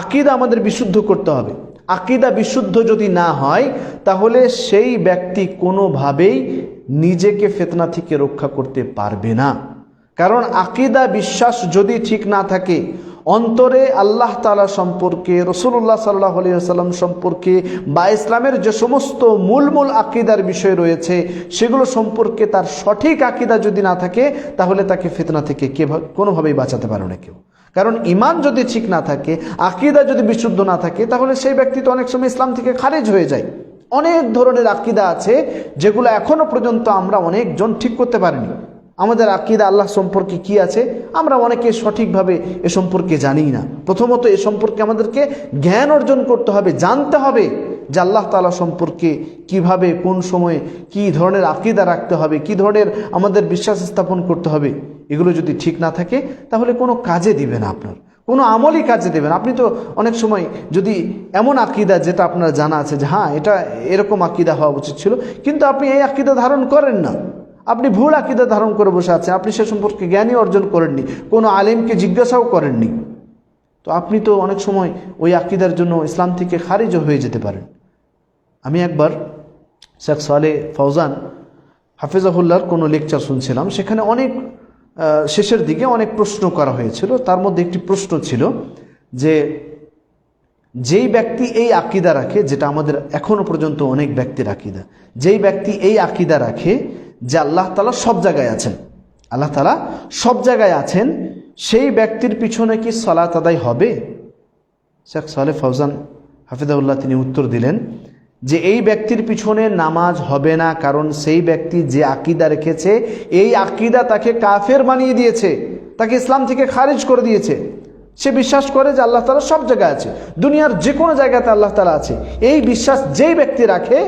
আকিদা আমাদের বিশুদ্ধ করতে হবে। আকিদা বিশুদ্ধ যদি না হয়, তাহলে সেই ব্যক্তি কোনোভাবেই নিজেকে ফেতনা থেকে রক্ষা করতে পারবে না। কারণ আকিদা বিশ্বাস যদি ঠিক না থাকে, অন্তরে আল্লাহ তালা সম্পর্কে রসুল্লাহ সাল্লাহ আলিয়াল্লাম সম্পর্কে বা ইসলামের যে সমস্ত মূল মূল আকিদার বিষয় রয়েছে, সেগুলো সম্পর্কে তার সঠিক আকিদা যদি না থাকে, তাহলে তাকে ফিতনা থেকে কে কোনোভাবেই বাঁচাতে পারে না কেউ। কারণ ইমান যদি ঠিক না থাকে, আকিদা যদি বিশুদ্ধ না থাকে, তাহলে সেই ব্যক্তি তো অনেক সময় ইসলাম থেকে খারিজ হয়ে যায়। অনেক ধরনের আকিদা আছে, যেগুলো এখনও পর্যন্ত আমরা অনেকজন ঠিক করতে পারিনি। আমাদের আকিদা আল্লাহ সম্পর্কে কি আছে, আমরা অনেকে সঠিকভাবে এ সম্পর্কে জানি না। প্রথমত এ সম্পর্কে আমাদেরকে জ্ঞান অর্জন করতে হবে, জানতে হবে যে আল্লাহ তালা সম্পর্কে কীভাবে, কোন সময়ে কি ধরনের আকিদা রাখতে হবে, কি ধরনের আমাদের বিশ্বাস স্থাপন করতে হবে। এগুলো যদি ঠিক না থাকে, তাহলে কোনো কাজে দিবে না আপনার। কোনো আমলই কাজে দেবেন আপনি তো অনেক সময় যদি এমন আকিদা যেটা আপনার জানা আছে যে হ্যাঁ এটা এরকম আকিদা হওয়া উচিত ছিল। কিন্তু আপনি এই আকিদা ধারণ করেন না। আপনি ভুল আকিদা ধারণ করে বসে আছেন। আপনি সে সম্পর্কে জ্ঞানই অর্জন করেননি। কোনো আলেমকে জিজ্ঞাসাও করেননি। তো আপনি তো অনেক সময় ওই আকিদার জন্য ইসলাম থেকে খারিজও হয়ে যেতে পারেন। আমি একবার শেখ সালে ফৌজান হাফিজাহুল্লার কোনো লেকচার শুনছিলাম। সেখানে অনেক শেষের দিকে অনেক প্রশ্ন করা হয়েছিল। তার মধ্যে একটি প্রশ্ন ছিল যে, যেই ব্যক্তি এই আকিদা রাখে, যেটা আমাদের এখনও পর্যন্ত অনেক ব্যক্তির আকিদা, যেই ব্যক্তি এই আকিদা রাখে যে আল্লাহ তালা সব জায়গায় আছেন, আল্লাহ তালা সব জায়গায় আছেন, সেই ব্যক্তির পিছনে কি সলাত আদায় হবে? শেখ সালে ফৌজান হাফিজাউল্লাহ তিনি উত্তর দিলেন যে এই ব্যক্তির পিছনে নামাজ হবে না, কারণ সেই ব্যক্তি যে আকিদা রেখেছে, এই আকিদা তাকে কাফের বানিয়ে দিয়েছে, তাকে ইসলাম থেকে খারিজ করে দিয়েছে। সে বিশ্বাস করে যে আল্লাহ তালা সব জায়গায় আছে, দুনিয়ার যে কোনো জায়গাতে আল্লাহ তালা আছে। এই বিশ্বাস যেই ব্যক্তি রাখে,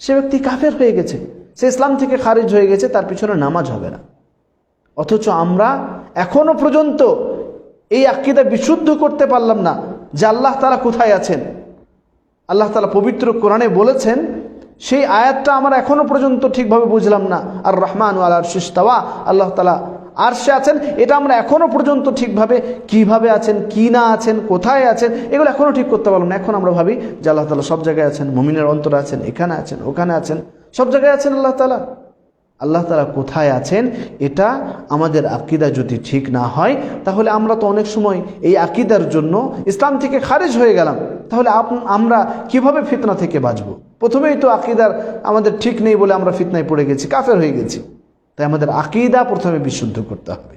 সে ব্যক্তি কাফের হয়ে গেছে, সে ইসলাম থেকে খারিজ হয়ে গেছে, তার পিছনে নামাজ হবে না। অথচ আমরা এখনও পর্যন্ত এই আকিদা বিশুদ্ধ করতে পারলাম না যে আল্লাহ তালা কোথায় আছেন। আল্লাহ তালা পবিত্র কোরআনে বলেছেন, সেই আয়াতটা আমরা এখনও পর্যন্ত ঠিকভাবে বুঝলাম না। আর রহমান আল্লাহ শিস্তাওয়া আল্লাহ তালা আর সে আছেন, এটা আমরা এখনও পর্যন্ত ঠিকভাবে কীভাবে আছেন, কি না আছেন, কোথায় আছেন, এগুলো এখনও ঠিক করতে পারলাম না। এখন আমরা ভাবি যে আল্লাহ তালা সব জায়গায় আছেন, মমিনের অন্তরে আছেন, এখানে আছেন, ওখানে আছেন, সব জায়গায় আছেন আল্লাহ তালা আল্লাহ তালা কোথায় আছেন, এটা আমাদের আকিদা যদি ঠিক না হয়, তাহলে আমরা তো অনেক সময় এই আকিদার জন্য ইসলাম থেকে খারেজ হয়ে গেলাম। তাহলে আমরা কীভাবে ফিতনা থেকে বাঁচব? প্রথমেই তো আকিদার আমাদের ঠিক নেই বলে আমরা ফিতনায় পড়ে গেছি, কাফের হয়ে গেছি। তাই আমাদের আকিদা প্রথমে বিশুদ্ধ করতে হবে।